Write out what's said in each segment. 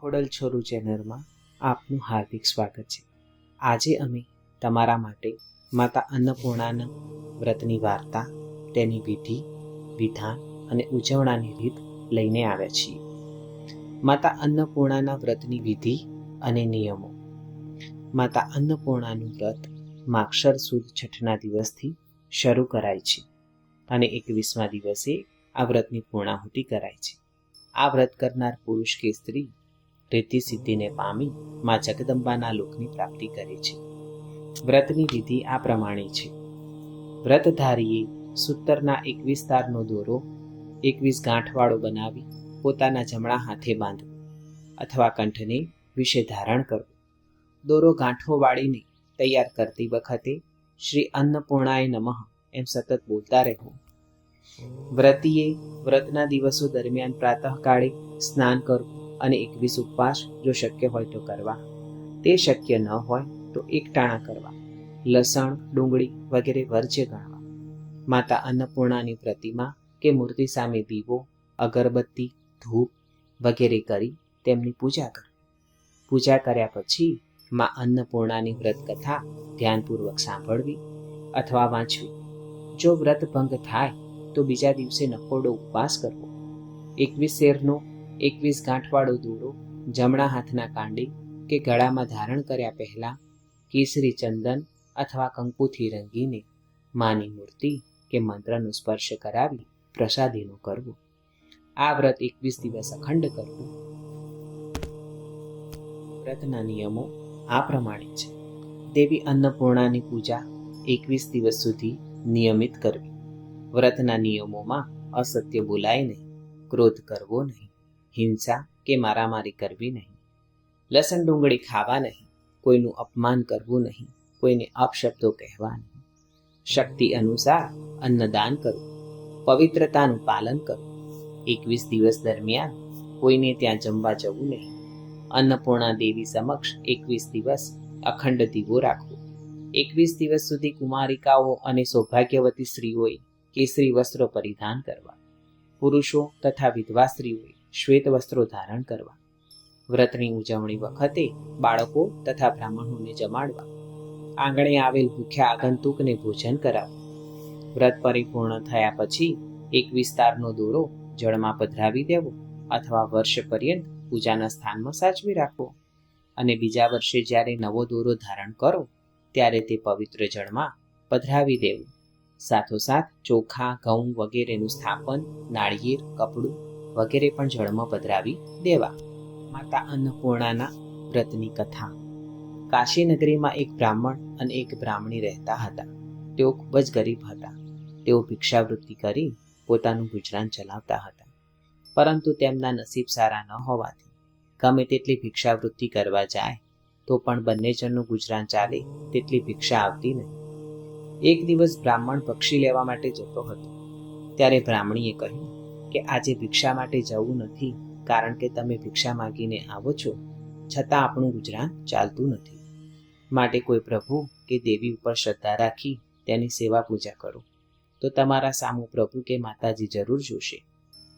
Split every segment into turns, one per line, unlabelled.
ખોડલ છોરું ચેનલમાં આપનું હાર્દિક સ્વાગત છે. આજે અમે તમારા માટે માતા અન્નપૂર્ણાના વ્રતની વાર્તા, તેની વિધિ, વિધાન અને ઉજવણાની રીત લઈને આવ્યા છીએ. માતા અન્નપૂર્ણાના વ્રતની વિધિ અને નિયમો. માતા અન્નપૂર્ણાનું વ્રત માક્ષર સુદ છઠના દિવસથી શરૂ કરાય છે અને એકવીસમા દિવસે આ વ્રતની પૂર્ણાહુતિ કરાય છે. આ વ્રત કરનાર પુરુષ કે સ્ત્રી રીતિ સિદ્ધિને પામી મા જગદંબાના લોકની પ્રાપ્તિ કરે છે. વ્રતની વિધિ આ પ્રમાણે છે. વ્રતધારીએ સૂતરના એકવીસ તારનો દોરો, એકવીસ ગાંઠવાળો બનાવી પોતાના જમણા હાથે બાંધવો અથવા કંઠને વિશે ધારણ કરવો. દોરો ગાંઠો વાળીને તૈયાર કરતી વખતે શ્રી અન્નપૂર્ણાય નમઃ એમ સતત બોલતા રહેવું વ્રતીએ વ્રતના દિવસો દરમિયાન પ્રાતઃકાળે સ્નાન કરવું અને એકવીસ ઉપવાસ જો શક્ય હોય તો કરવા. તે શક્ય ન હોય તો એકટાણા કરવા. લસણ, ડુંગળી વગેરે વર્જ્ય ગણવા. માતા અન્નપૂર્ણાની પ્રતિમા કે મૂર્તિ સામે દીવો, અગરબત્તી, ધૂપ વગેરે કરી તેમની પૂજા કરવી પૂજા કર્યા પછી માં અન્નપૂર્ણાની વ્રત કથા ધ્યાનપૂર્વક સાંભળવી અથવા વાંચવી. જો વ્રત ભંગ થાય તો બીજા દિવસે નકોડો ઉપવાસ કરવો. એકવીસ શેરનો એકવીસ ગાંઠવાળો દોરો, જમણા હાથના કાંડે કે ગળામાં ધારણ કર્યા પહેલાં કેસરી ચંદન અથવા કંકુથી રંગીને માની મૂર્તિ કે મંત્રનો સ્પર્શ કરાવી પ્રસાદીનો કરવો. આ વ્રત એકવીસ દિવસ અખંડ કરવું. વ્રતના નિયમો આ પ્રમાણે છે. દેવી અન્નપૂર્ણાની પૂજા એકવીસ દિવસ સુધી નિયમિત કરવી. વ્રતના નિયમોમાં અસત્ય બોલાય નહીં ક્રોધ કરવો નહીં. હિંસા કે મારામારી કરવી નહીં. લસણ ડુંગળી ખાવા નહીં, કોઈનું અપમાન કરવું નહીં, કોઈને અપશબ્દો કહેવા નહીં. શક્તિ અનુસાર અન્નદાન કરવું પવિત્રતાનું પાલન કરવું એકવીસ દિવસ દરમિયાન કોઈને ત્યાં જમવા જવું નહીં. અન્નપૂર્ણા દેવી સમક્ષ એકવીસ દિવસ અખંડ દીવો રાખવો. એકવીસ દિવસ સુધી કુમારિકાઓ અને સૌભાગ્યવતી સ્ત્રીઓએ કેસરી વસ્ત્રો પરિધાન કરવા. પુરુષો તથા વિધવા સ્ત્રીઓએ શ્વેત વસ્ત્રો ધારણ કરવા. વ્રતની ઉજવણી વખતે બાળકો તથા બ્રાહ્મણોને જમાડવા. આંગણે આવેલ ભૂખ્યા આગંતુકને ભોજન કરાવવું. વ્રત પરિપૂર્ણ થયા પછી એક વિસ્તારનો દોરો જળમાં પધરાવી દેવો અથવા વર્ષ પર્યંત પૂજાના સ્થાનમાં સાચવી રાખવો. અને બીજા વર્ષે જ્યારે નવો દોરો ધારણ કરો, ત્યારે તે પવિત્ર જળમાં પધરાવી દેવું. સાથોસાથ ચોખા, ઘઉં વગેરેનું સ્થાપન, નાળિયેર, કપડું વગેરે પણ જળમાં પધરાવી દેવા. માતા અન્નપૂર્ણાના વ્રતની કથા. કાશી નગરીમાં એક બ્રાહ્મણ અને એક બ્રાહ્મણી રહેતા હતા. તેઓ ખૂબ જ ગરીબ હતા. તેઓ ભિક્ષાવૃત્તિ કરી પોતાનું ગુજરાન ચલાવતા હતા. પરંતુ તેમના નસીબ સારા ન હોવાથી, ગમે તેટલી ભિક્ષાવૃત્તિ કરવા જાય, તો પણ બંને જણનું ગુજરાન ચાલે તેટલી ભિક્ષા આવતી નહીં. એક દિવસ બ્રાહ્મણ પક્ષી લેવા માટે જતો હતો. ત્યારે બ્રાહ્મણીએ કહ્યું કે આજે ભિક્ષા માટે જવું નથી, કારણ કે તમે ભિક્ષા માંગીને આવો છો, છતાં આપણું ગુજરાન ચાલતું નથી. માટે કોઈ પ્રભુ કે દેવી ઉપર શ્રદ્ધા રાખી તેની સેવા પૂજા કરો. તો તમારા સામું પ્રભુ કે માતાજી જરૂર જોશે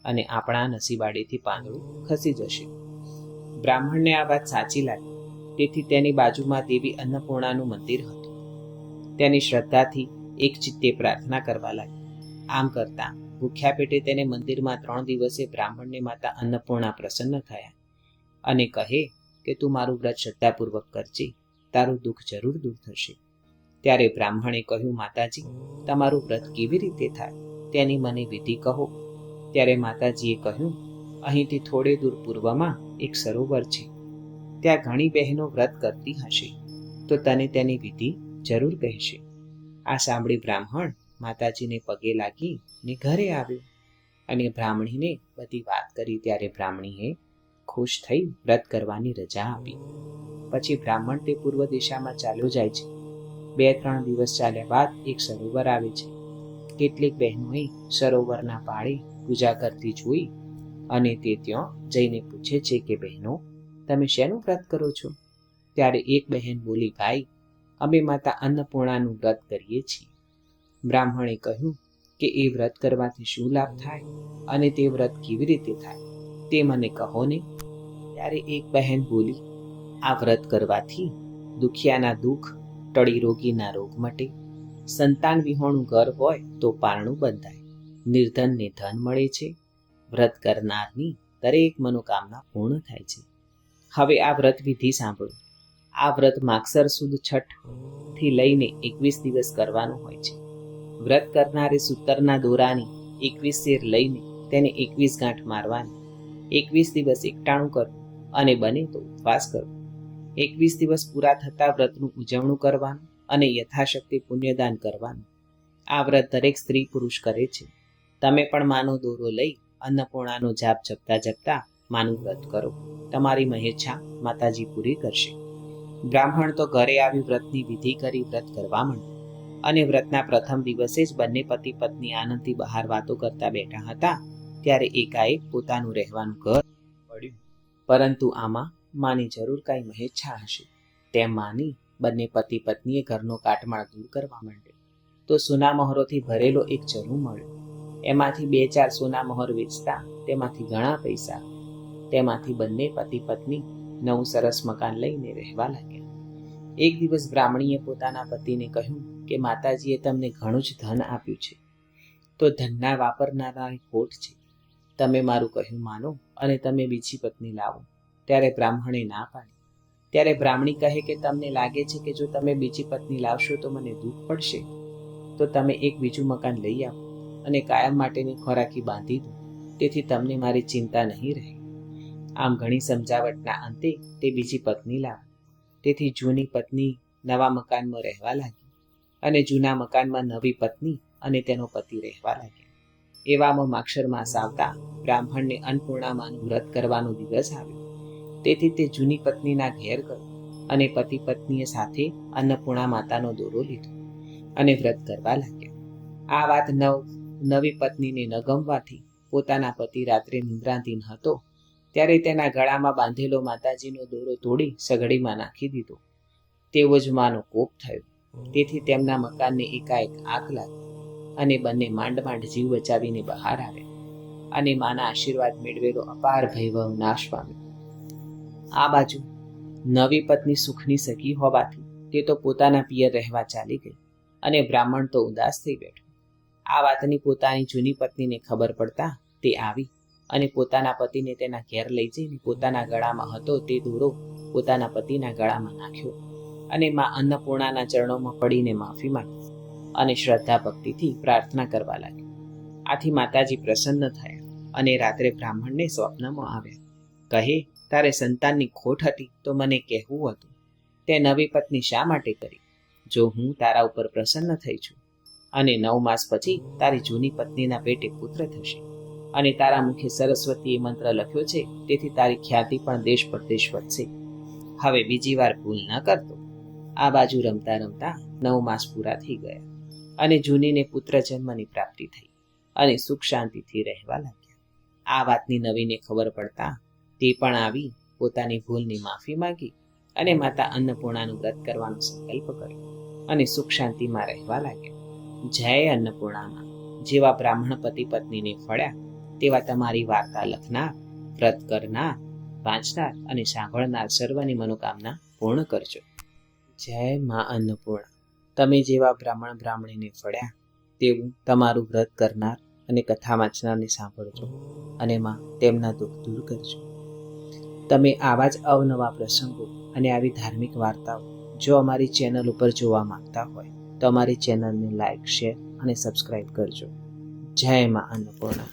અને આપણા નસીબાડેથી પાંદડું ખસી જશે. બ્રાહ્મણને આ વાત સાચી લાગી. તેથી તેની બાજુમાં દેવી અન્નપૂર્ણાનું મંદિર હતું. તેની શ્રદ્ધાથી એક ચિત્તે પ્રાર્થના કરવા લાગી. આમ કરતા ભૂખ્યા પેટે તેને મંદિરમાં ત્રણ દિવસે બ્રાહ્મણને માતા અન્નપૂર્ણા પ્રસન્ન થયા અને કહે કે તું મારું વ્રત શ્રદ્ધાપૂર્વક કરજે, તારું દુઃખ જરૂર દૂર થશે. ત્યારે બ્રાહ્મણે કહ્યું, માતાજી, તમારું વ્રત કેવી રીતે થાય? તેની મને વિધિ કહો. ત્યારે માતાજીએ કહ્યું, અહીંથી થોડે દૂર પૂર્વમાં એક સરોવર છે. ત્યાં ઘણી બહેનો વ્રત કરતી હશે, તો તને તેની વિધિ જરૂર કહેશે. આ સાંભળી બ્રાહ્મણ માતાજીને પગે લાગી ને ઘરે આવ્યો અને બ્રાહ્મણીને બધી વાત કરી ત્યારે બ્રાહ્મણીએ ખુશ થઈ વ્રત કરવાની રજા આપી. પછી બ્રાહ્મણ તે પૂર્વ દિશામાં ચાલ્યો જાય છે. બે ત્રણ દિવસ ચાલ્યા બાદ એક સરોવર આવે છે. કેટલીક બહેનોએ સરોવરના પાળે પૂજા કરતી જોઈ અને તે ત્યાં જઈને પૂછે છે કે, બહેનો, તમે શેનું વ્રત કરો છો? ત્યારે એક બહેન બોલી, ભાઈ, અમે માતા અન્નપૂર્ણાનું વ્રત કરીએ છીએ. બ્રાહ્મણે કહ્યું કે એ વ્રત કરવાથી શું લાભ થાય અને તે વ્રત કેવી રીતે થાય? તે મને કહો ને. ત્યારે એક બહેન બોલી, આ વ્રત કરવાથી દુખિયાના દુઃખ ટળી રોગીના રોગ મટે. સંતાન વિહોણું ઘર હોય તો પારણું બંધાય. નિર્ધનને ધન મળે છે. વ્રત કરનારની દરેક મનોકામના પૂર્ણ થાય છે. હવે આ વ્રત વિધિ સાંભળો. આ વ્રત માગસર સુદ છઠથી લઈને એકવીસ દિવસ કરવાનું હોય છે. વ્રત કરનારે સૂતરના દોરાની એકવીસ શેર લઈને તેને એકવીસ ગાંઠ મારવાની. એકવીસ દિવસ એકટાણું કરવું અને બને તો ઉપવાસ કરવો. એકવીસ દિવસ પૂરા થતાં વ્રતનું ઉજવણું કરવાનું અને યથાશક્તિ પુણ્યદાન કરવાનું. આ વ્રત દરેક સ્ત્રી પુરુષ કરે છે. તમે પણ માનો દોરો લઈ અન્નપૂર્ણાનો જાપ જપતા જપતા માનું વ્રત કરો. તમારી મહેચ્છા માતાજી પૂરી કરશે. બ્રાહ્મણ તો ઘરે આવી વ્રતની વિધિ કરી વ્રત કરવા માંડ્યો અને વ્રતના પ્રથમ દિવસે જ બંને પતિ પત્ની આનંદથી બહાર વાતો કરતા બેઠા હતા, ત્યારે એકાએક પોતાનું રહેવાનું ઘર પડ્યું. પરંતુ આમાં માની જરૂર કાંઈ મહેચ્છા હશે. તેમ માની બંને પતિ પત્નીએ ઘરનો કાટમાળ દૂર કરવા માંડ્યો. તો સોના મહોરોથી ભરેલો એક ચરુ મળ્યો. એમાંથી બે ચાર સોના મહોર વેચતા તેમાંથી ઘણા પૈસા, તેમાંથી બંને પતિ પત્ની નવું સરસ મકાન લઈને રહેવા લાગ્યા. એક દિવસ બ્રાહ્મણીએ પોતાના પતિને કહ્યું કે, માતાજીએ તમને ઘણું જ ધન આપ્યું છે. તો ધનના વાપરનારાની ખોટ છે. તમે મારું કહ્યું માનો અને તમે બીજી પત્ની લાવો. ત્યારે બ્રાહ્મણે ના પાડી. ત્યારે બ્રાહ્મણી કહે કે, તમને લાગે છે કે જો તમે બીજી પત્ની લાવશો તો મને દુઃખ પડશે. તો તમે એક બીજું મકાન લઈ આવો અને કાયમ માટેની ખોરાકી બાંધી દો. તેથી તમને મારી ચિંતા નહીં રહે. આમ ઘણી સમજાવટના અંતે તે બીજી પત્ની લાવી. તેથી જૂની પત્ની નવા મકાનમાં રહેવા લાગી અને જૂના મકાનમાં નવી પત્ની અને તેનો પતિ રહેવા લાગ્યા. એવામાં માક્ષર માસ આવતા બ્રાહ્મણને અન્નપૂર્ણામાનું વ્રત કરવાનો દિવસ આવ્યો. તેથી તે જૂની પત્નીના ઘેર ગયો અને પતિ પત્નીએ સાથે અન્નપૂર્ણા માતાનો દોરો લીધો અને વ્રત કરવા લાગ્યા. આ વાત નવ, નવી પત્નીને ન ગમવાથી પોતાના પતિ રાત્રે નિંદ્રાધીન હતો ત્યારે તેના ગળામાં બાંધેલો માતાજીનો દોરો તોડી સઘડીમાં નાખી દીધો. તેવો જ માનો કોપ થયો. તેથી તેમના મકાનને એકાએક આગ લાગી અને બંને માંડ માંડ જીવ બચાવીને બહાર આવ્યા અને માના આશીર્વાદ મેળવેલો અપાર ભયભવ નાશ પામ્યો. આ બાજુ નવી પત્ની સુખની સગી હોવાથી તે તો પોતાના પિયર રહેવા ચાલી ગઈ અને બ્રાહ્મણ તો ઉદાસ થઈ બેઠો. આ વાતની પોતાની જૂની પત્નીને ખબર પડતા તે આવી અને પોતાના પતિને તેના ઘેર લઈ જઈને પોતાના ગળામાં હતો તે દોરો પોતાના પતિના ગળામાં નાખ્યો અને મા અન્નપૂર્ણાના ચરણોમાં પડીને માફી માંગી અને શ્રદ્ધા ભક્તિથી પ્રાર્થના કરવા લાગી. આથી માતાજી પ્રસન્ન થયા અને રાત્રે બ્રાહ્મણને સ્વપ્નમાં આવ્યા. કહે, તારે સંતાનની ખોટ હતી તો મને કહેવું હતું. તે નવી પત્ની શા માટે કરી? જો હું તારા ઉપર પ્રસન્ન થઈ છું અને નવ માસ પછી તારી જૂની પત્નીના પેટે પુત્ર થશે અને તારા મુખે સરસ્વતીએ મંત્ર લખ્યો છે. તેથી તારી ખ્યાતિ પણ દેશ પરદેશ વધશે હવે બીજી વાર ભૂલ ન કરતો આ બાજુ રમતા રમતા નવ માસ પૂરા થઈ ગયા અને જૂનીને પુત્ર જન્મની પ્રાપ્તિ થઈ અને સુખ શાંતિથી રહેવા લાગ્યા. આ વાતની નવીને ખબર પડતા તે પણ આવી પોતાની ભૂલની માફી માંગી અને માતા અન્નપૂર્ણાનું વ્રત કરવાનો સંકલ્પ કર્યો અને સુખ શાંતિમાં રહેવા લાગ્યા. જય અન્નપૂર્ણામાં. જેવા બ્રાહ્મણ પતિ પત્નીને ફળ્યા તેવા તમારી વાર્તા લખનાર વ્રત કરનાર વાંચનાર અને સાંભળનાર સર્વની મનોકામના પૂર્ણ કરજો. જય મા અન્નપૂર્ણા. તમે જેવા બ્રાહ્મણ બ્રાહ્મણીને ફળ્યા, તેવું તમારું વ્રત કરનાર અને કથા વાંચનારને સાંભળજો અને માં તેમના દુઃખ દૂર કરજો. તમે આવા જ અવનવા પ્રસંગો અને આવી ધાર્મિક વાર્તાઓ જો અમારી ચેનલ ઉપર જોવા માંગતા હોય, તો અમારી ચેનલને લાઈક, શેર અને સબસ્ક્રાઈબ કરજો. જય મા અન્નપૂર્ણા.